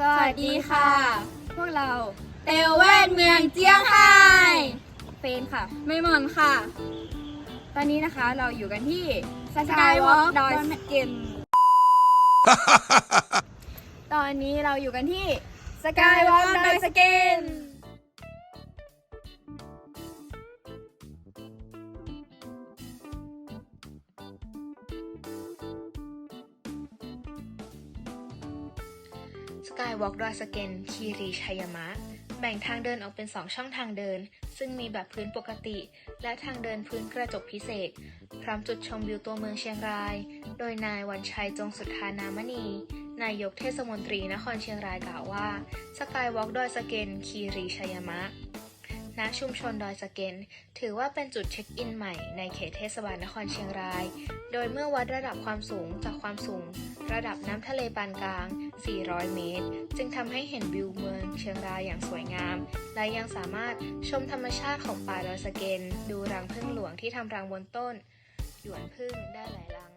สวัสดีค่ะ พวกเราเตวเวนเมืองเจียงไฮ้เฟนค่ะ ไม่มอนค่ะ ตอนนี้นะคะเราอยู่กันที่สกายวอล์กดอยสกิน ตอนนี้เราอยู่กันที่สกายวอล์กดอยสเกิน สกายวอล์กดอยสเกนคีรีชัยมะ แบ่งทางเดินออกเป็น 2 ช่องทางเดิน ซึ่งมีแบบพื้นปกติ และทางเดินพื้นกระจกพิเศษ พร้อมจุดชมวิวตัวเมืองเชียงราย โดยนายวันชัยจงสุทธานามณี นายกเทศมนตรีนครเชียงรายกล่าวว่าสกายวอล์กดอยสเกนคีรีชัยมะ ณชุมชนดอยสะเก็นถือว่าเป็นจุดเช็คอินใหม่ในเขตเทศบาลนครเชียงราย โดยเมื่อวัดระดับความสูงจากความสูง ระดับน้ำทะเลปานกลาง 400 เมตร จึงทำให้เห็นวิวเมืองเชียงรายอย่างสวยงาม และยังสามารถชมธรรมชาติของป่าดอยสะเก็นดูรังผึ้งหลวงที่ทำรังบนต้น หยวนผึ้งได้หลายรัง